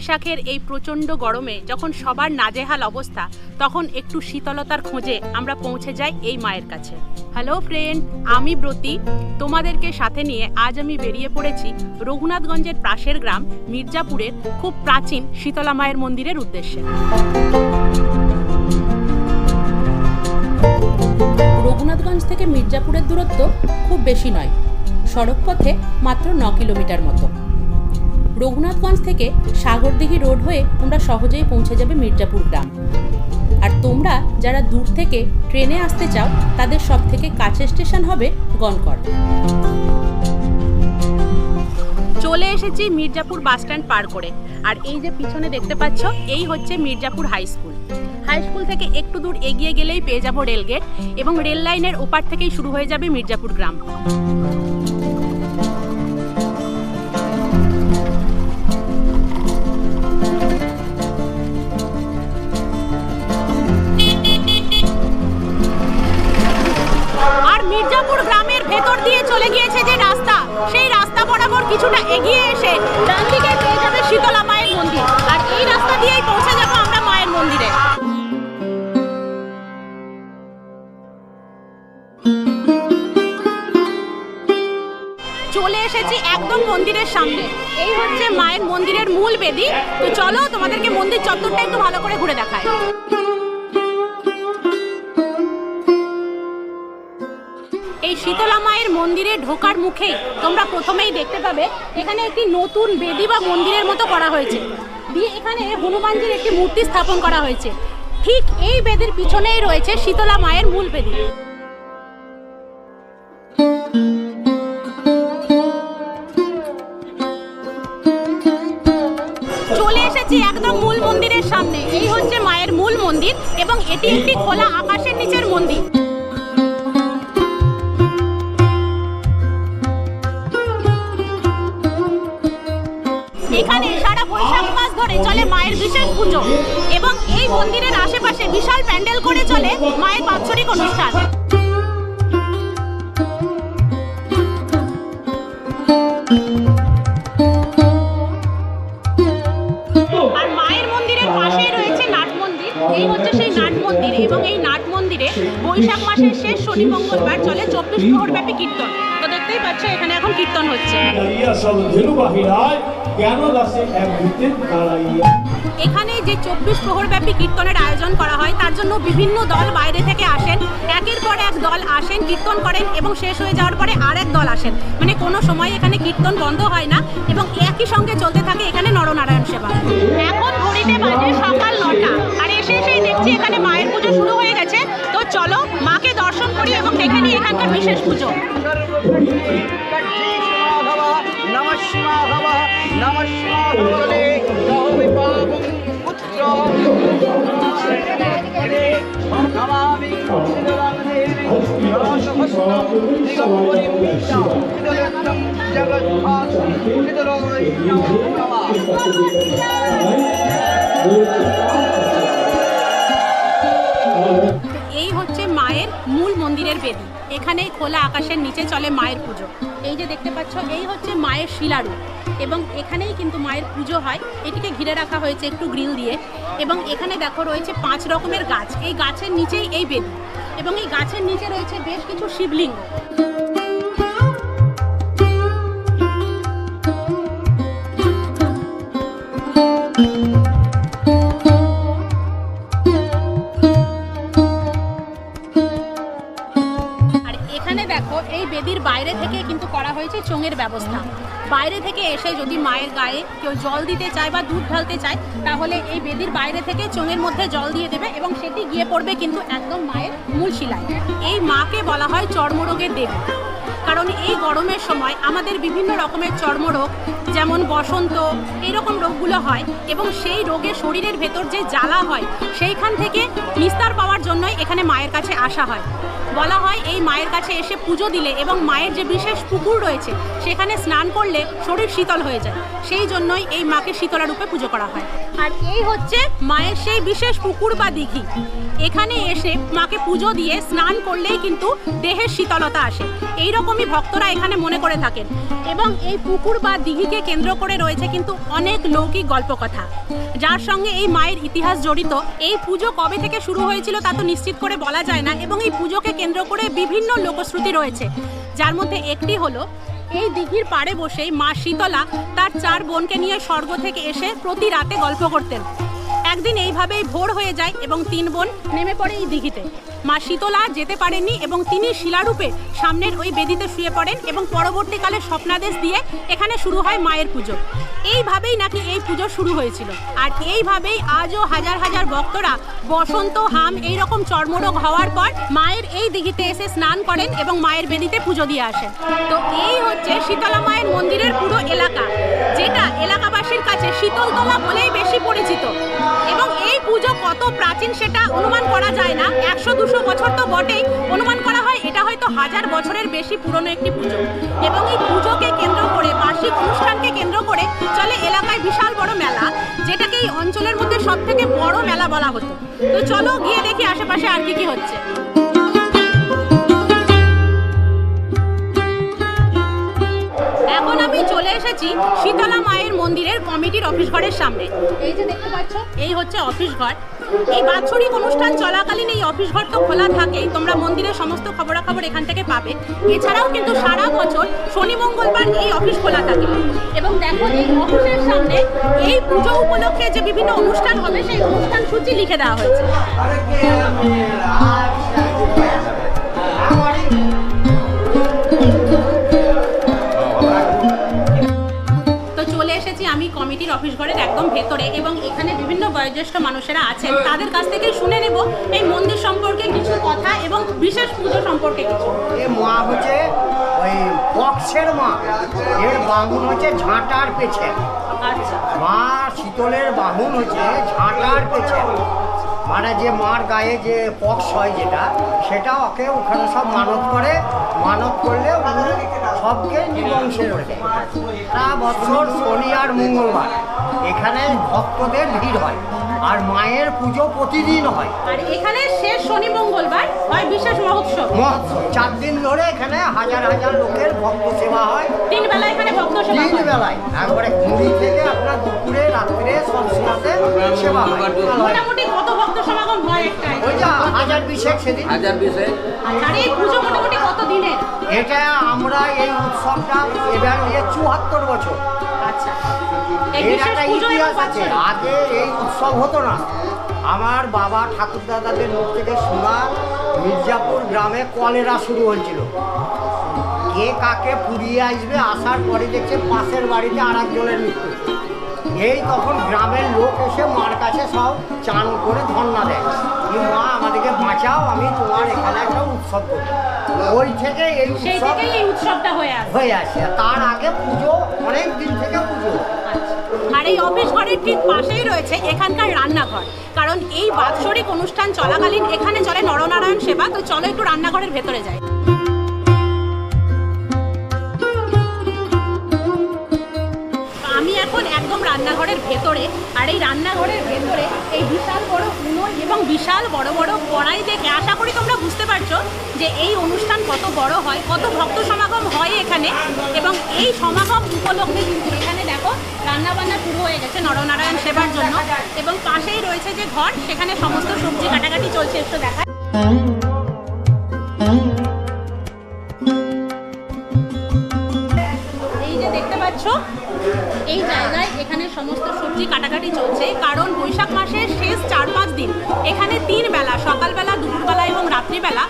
বৈশাখের এই প্রচণ্ড গরমে যখন সবার নাজেহাল অবস্থা, তখন একটু শীতলতার খোঁজে আমরা পৌঁছে যাই এই মায়ের কাছে। হ্যালো ফ্রেন্ড আমি ব্রতী। তোমাদেরকে সাথে নিয়ে আজ আমি বেরিয়ে পড়েছি রঘুনাথগঞ্জের পাশের গ্রাম, মির্জাপুরের খুব প্রাচীন শীতলা মায়ের মন্দিরের উদ্দেশ্যে। রঘুনাথগঞ্জ থেকে মির্জাপুরের দূরত্ব খুব বেশি নয়। সড়কপথে মাত্র ন কিলোমিটার মতো। রঘুনাথগঞ্জ থেকে সাগরদিঘি রোড হয়ে তোমরা সহজেই পৌঁছে যাবে মির্জাপুর গ্রাম। আর তোমরা যারা দূর থেকে ট্রেনে আসতে চাও, তাদের সব থেকে কাছের স্টেশন হবে গনকর। চলে এসেছি মির্জাপুর বাস স্ট্যান্ড পার করে। আর এই যে পিছনে দেখতে পাচ্ছ, এই হচ্ছে Mirzapur high school. High school থেকে একটু দূর এগিয়ে গেলেই পেয়ে যাব রেলগেট এবং রেল লাইনের ওপার থেকেই শুরু হয়ে যাবে মির্জাপুর গ্রাম। আর গ্রামের ভেতর দিয়ে চলে গিয়েছে যে রাস্তা, সেই রাস্তা বরাবর কিছুটা এগিয়ে এসে ডান দিকে পেয়ে যাবে শীতলা মায়ের মন্দির। আর এই রাস্তা দিয়েই পৌঁছে যাব আমরা মায়ের মন্দিরে। চলে এসেছি একদম মন্দিরের সামনে। এই হচ্ছে মায়ের মন্দিরের মূল বেদি। তো চলো তোমাদেরকে মন্দির চত্বরটা একটু ভালো করে ঘুরে দেখায় এই শীতলা মায়ের মন্দিরে ঢোকার মুখে তোমরা প্রথমেই দেখতে পাবে, এখানে একটি নতুন বেদি বা মন্দিরের মতো করা হয়েছে। দিয়ে এখানে হনুমানজির একটি মূর্তি স্থাপন করা হয়েছে। ঠিক এই বেদির পিছনেই রয়েছে শীতলা মায়ের মূল বেদি। চলে এসেছি একদম মূল মন্দিরের সামনে। এই হচ্ছে মায়ের মূল মন্দির এবং এটি একটি খোলা আকাশের নিচের মন্দির। এখানে সারা বৈশাখ মাস ধরে চলে মায়ের বিশেষ পুজো। এবং এই মন্দিরের আশেপাশে বিশাল প্যান্ডেল করে চলে মায়ের বাৎসরিক অনুষ্ঠান। আর মায়ের মন্দিরের পাশেই রয়েছে নাট মন্দির। সেই নাট মন্দির এবং এই নাট মন্দিরে বৈশাখ মাসের শেষ শনি মঙ্গলবার চলে চব্বিশ প্রহর ব্যাপী কীর্তন। তো দেখতেই পাচ্ছ, এখানে এখন কীর্তন হচ্ছে। কেন দাসে এক দাঁড়াইয়া এখানে যে চব্বিশ প্রহরব্যাপী কীর্তনের আয়োজন করা হয় তার জন্য বিভিন্ন দল বাইরে থেকে আসেন। একের পর এক দল আসেন কীর্তন করেন এবং শেষ হয়ে যাওয়ার পরে আরেক দল আসেন। মানে কোনো সময় এখানে কীর্তন বন্ধ হয় না এবং একই সঙ্গে চলতে থাকে এখানে নরনারায়ণ সেবা। এখন ঘড়িতে বাজে সকাল নটা। আর এসে এসেই দেখছি এখানে মায়ের পুজো শুরু হয়ে গেছে। তো চলো মাকে দর্শন করি এবং দেখে নিই এখানকার বিশেষ পুজো। এই হচ্ছে মায়ের মূল মন্দিরের বেদি। এখানে খোলা আকাশের নিচে চলে মায়ের পুজো। এই যে দেখতে পাচ্ছ, এই হচ্ছে মায়ের শিলারূপ। এবং এখানেই কিন্তু মায়ের পুজো হয়। এটিকে ঘিরে রাখা হয়েছে একটু গ্রিল দিয়ে। এবং এখানে দেখো রয়েছে পাঁচ রকমের গাছ। এই গাছের নিচেই এই বেদি। এবং এই গাছের নিচে রয়েছে বেশ কিছু শিবলিঙ্গ। চোঙের ব্যবস্থা। বাইরে থেকে এসে যদি মায়ের গায়ে কেউ জল দিতে চায় বা দুধ ঢালতে চায়, তাহলে এই বেদির বাইরে থেকে চোঙের মধ্যে জল দিয়ে দেবে এবং সেটি গিয়ে পড়বে কিন্তু একদম মায়ের মূল শিলায়। এই মাকে বলা হয় চর্মরোগের দেব কারণ এই গরমের সময় আমাদের বিভিন্ন রকমের চর্মরোগ যেমন বসন্ত, এরকম রোগগুলো হয় এবং সেই রোগে শরীরের ভেতর যে জ্বালা হয়, সেইখান থেকে নিস্তার পাওয়ার জন্যই এখানে মায়ের কাছে আসা হয়। বলা হয় এই মায়ের কাছে এসে পুজো দিলে এবং মায়ের যে বিশেষ পুকুর রয়েছে, সেখানে স্নান করলে শরীর শীতল হয়ে যায়। সেই জন্যই এই মাকে শীতলা রূপে পুজো করা হয়। আর এই হচ্ছে মায়ের সেই বিশেষ পুকুর বা দিঘি। এখানে এসে মাকে পুজো দিয়ে স্নান করলেই কিন্তু দেহের শীতলতা আসে। এই রকমই ভক্তরা এখানে মনে করে থাকেন। এবং এই পুকুর বা দিঘিকে কেন্দ্র করে রয়েছে কিন্তু অনেক লৌকিক গল্পকথা। যার সঙ্গে এই মায়ের ইতিহাস জড়িত, এই পুজো কবে থেকে শুরু হয়েছিল তা তো নিশ্চিত করে বলা যায় না, এবং এই পুজোকে কেন্দ্র করে বিভিন্ন লোকশ্রুতি রয়েছে। যার মধ্যে একটি হলো, এই দিঘির পাড়ে বসেই মা শীতলা তার চার বোনকে নিয়ে স্বর্গ থেকে এসে প্রতি রাতে গল্প করতেন। একদিন এইভাবেই ভোর হয়ে যায় এবং তিন বোন নেমে পড়ে এই দিঘিতে। মা শীতলা যেতে পারেননি এবং তিনি শিলারূপে সামনের ওই বেদিতে শুয়ে পড়েন এবং পরবর্তীকালে স্বপ্নাদেশ দিয়ে এখানে শুরু হয় মায়ের পুজো। এইভাবেই নাকি এই পুজো শুরু হয়েছিল। আর এইভাবেই আজও হাজার হাজার ভক্তরা বসন্ত, হাম এই রকম চর্মরোগ হওয়ার পর মায়ের এই দিঘিতে এসে স্নান করেন এবং মায়ের বেদিতে পুজো দিয়ে আসেন। তো এই হচ্ছে শীতলা মায়ের মন্দিরের পুরো এলাকা, যেটা এলাকাবাসীর কাছে শীতলতলা বলেই বেশি পরিচিত। এবং এই পুজো কত প্রাচীন সেটা অনুমান করা যায় না। একশো দুশো বছর তো বটেই অনুমান করা হয়, এটা হয়তো হাজার বছরের বেশি পুরনো একটি পুজো। এবং এই পুজোকে কেন্দ্র করে, বার্ষিক অনুষ্ঠানকে কেন্দ্র করে চলে এলাকায় বিশাল বড় মেলা, যেটাকে এই অঞ্চলের মধ্যে সব থেকে বড় মেলা বলা হতো। তো চলো গিয়ে দেখি আশেপাশে আর কি কি হচ্ছে। এখন আমি চলে এসেছি শীতলা মায়ের মন্দিরের কমিটির অফিস ঘরের সামনে। এই যে দেখতে পাচ্ছ, এই হচ্ছে অফিস ঘর। এই বাৎসরিক অনুষ্ঠান চলাকালীন এই অফিস ঘর তো খোলা থাকেই, তোমরা মন্দিরের সমস্ত খবরাখবর এখান থেকে পাবে। এছাড়াও কিন্তু সারা বছর শনি, মঙ্গলবার এই অফিস খোলা থাকে। এবং দেখো, এই অফিসের সামনে এই পুজো উপলক্ষে যে বিভিন্ন অনুষ্ঠান হবে, সেই অনুষ্ঠান সূচি লিখে দেওয়া হয়েছে। আমি অফিস ঘরের একদম ভেতরে এবং এখানে বিভিন্ন বয়োজ্যেষ্ঠ মানুষেরা আছেন। তাদের কাছ থেকে শুনে নেব এই মন্দির সম্পর্কে কিছু কথা এবং বিশেষ পুজো সম্পর্কে কিছু। এ মা হচ্ছে ওই বক্সের মা। এর বাহন হচ্ছে ঝাঁটার পেছে। আচ্ছা। মা শীতলের বাহন হচ্ছে ঝাঁটার পেছে। মানে যে মার গায়ে যে পক্স হয় যেটা সেটা ওকে ওখানে সব মানত করে। মানত করলে সবকে নিবংশ করে। সারা বছর শনি আর মঙ্গলবার। এখানে ভক্তদের ভিড় হয় আর মায়ের পুজো প্রতিদিন হয়। আর এখানে শেষ শনি মঙ্গলবার হয় বিশেষ মহোৎসব। মহোৎসব। চার দিন ধরে এখানে হাজার হাজার লোকের ভক্ত সেবা হয়। তিন বেলা এখানে ভক্ত সেবা তিন বেলায়। একবারে কুড়ি থেকে আপনার দুপুরে রাত্রে সব সময়তে সেবা হয়। মোটামুটি সমাগম হয় একটাই। ওই যা হাজার বিশেক সেদিন। হাজার বিশে আর এই পুজো মোটামুটি কত দিনের এটা আমরা এই উৎসবটা এবার নিয়ে চুয়াত্তর বছর। আচ্ছা। এর একটা ইতিহাস আছে। আগে এই উৎসব হতো না। আমার বাবা ঠাকুর দাদাদের মুখ থেকে শোনা মির্জাপুর গ্রামে কলেরা শুরু হয়েছিল। কে কাকে পুড়িয়ে আসবে আসার পরে দেখছে পাশের বাড়িতে আর একজনের মৃত্যু। এই তখন গ্রামের লোক এসে মার কাছে সব চান করে বাঁচাও আমি তোমার এখানে একটা উৎসব ওই থেকে এই সেই উৎসব থেকেই এই উৎসবটা হয়ে আসে। হয়ে আসে। তার আগে পুজো অনেক দিন থেকে পুজো। আর এই অফিস ঘরের ঠিক পাশেই রয়েছে এখানকার রান্নাঘর। কারণ এই বাৎসরিক অনুষ্ঠান চলাকালীন এখানে চলে নরনারায়ণ সেবা তো চলো একটু রান্নাঘরের ভেতরে যাই। আর এই রান্নাঘরের ভেতরে এই বিশাল বড় উনুন এবং বিশাল বড় বড় কড়াই দেখে আশা করি তোমরা বুঝতে পারছ যে এই অনুষ্ঠান কত বড় হয়, কত ভক্ত সমাগম হয় এখানে এবং এই সমাগম উপলক্ষে কিন্তু এখানে দেখো রান্না বান্না শুরু হয়ে গেছে নরনারায়ণ সেবার জন্য এবং পাশেই রয়েছে যে ঘর, সেখানে সমস্ত সবজি কাটাকাটি চলছে, একটু দেখা এই যে দেখতে পাচ্ছ, এই জায়গায় এখানে সমস্ত সবজি কাটাকাটি চলছে, কারণ বৈশাখ মাসের শেষ চার পাঁচ দিন, এখানে তিন বেলা, সকালবেলা, দুপুরবেলা এবং রাত্রিবেলা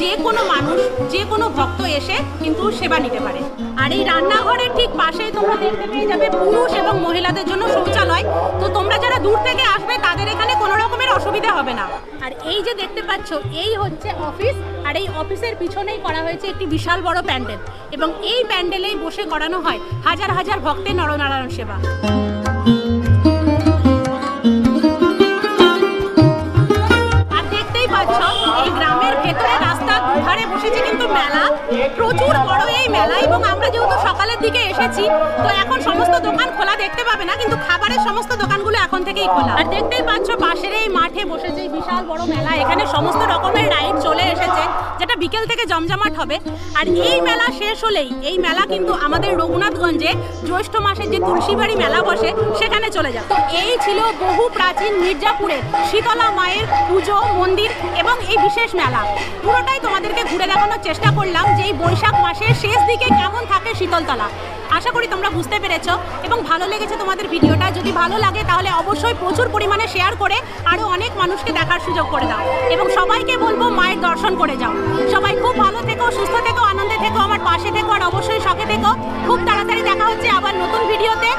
যে কোনো মানুষ যে কোনো ভক্ত এসে কিন্তু সেবা নিতে পারে। আর এই রান্নাঘরের ঠিক পাশেই তোমরা দেখতে পেয়ে যাবে পুরুষ এবং মহিলাদের জন্য শৌচালয়। তো তোমরা যারা দূর থেকে আসবে, তাদের এখানে কোনো রকমের অসুবিধা হবে না। আর এই যে দেখতে পাচ্ছ, এই হচ্ছে অফিস। আর এই অফিসের পিছনেই করা হয়েছে একটি বিশাল বড় প্যান্ডেল। এবং এই প্যান্ডেলেই বসে করানো হয় হাজার হাজার ভক্তের নরনারায়ণ সেবা। dig in মেলা। প্রচুর বড় এই মেলা এবং আমরা যেহেতু সকালের দিকে এসেছি, তো এখন সমস্ত দোকান খোলা দেখতে পাবে না, কিন্তু খাবারের সমস্ত দোকানগুলো এখন থেকেই খোলা। আর দেখতেই পাচ্ছ, পাশের এই মাঠে বসেছে বিশাল বড় মেলা। এখানে সমস্ত রকমের রাইড চলে এসেছে, যেটা বিকেল থেকে জমজমাট হবে। আর এই মেলা শেষ হলেই, এই মেলা কিন্তু আমাদের রঘুনাথগঞ্জে জ্যৈষ্ঠ মাসে যে তুলসীবাড়ি মেলা বসে, সেখানে চলে যাবে। তো এই ছিল বহু প্রাচীন মির্জাপুরের শীতলা মায়ের পুজো, মন্দির এবং এই বিশেষ মেলা। পুরোটাই তোমাদেরকে ঘুরে দেখানোর চেষ্টা করলাম যে এই বৈশাখ মাসের শেষ দিকে কেমন থাকে শীতলতলা। আশা করি তোমরা বুঝতে পেরেছ এবং ভালো লেগেছে তোমাদের ভিডিওটা। যদি ভালো লাগে তাহলে অবশ্যই প্রচুর পরিমাণে শেয়ার করে আরও অনেক মানুষকে দেখার সুযোগ করে দাও। এবং সবাইকে বলব মায়ের দর্শন করে যাও। সবাই খুব ভালো থেকো, সুস্থ থেকো, আনন্দে থেকো, আমার পাশে থেকো, আর অবশ্যই শখে থেকো। খুব তাড়াতাড়ি দেখা হচ্ছে আবার নতুন ভিডিওতে।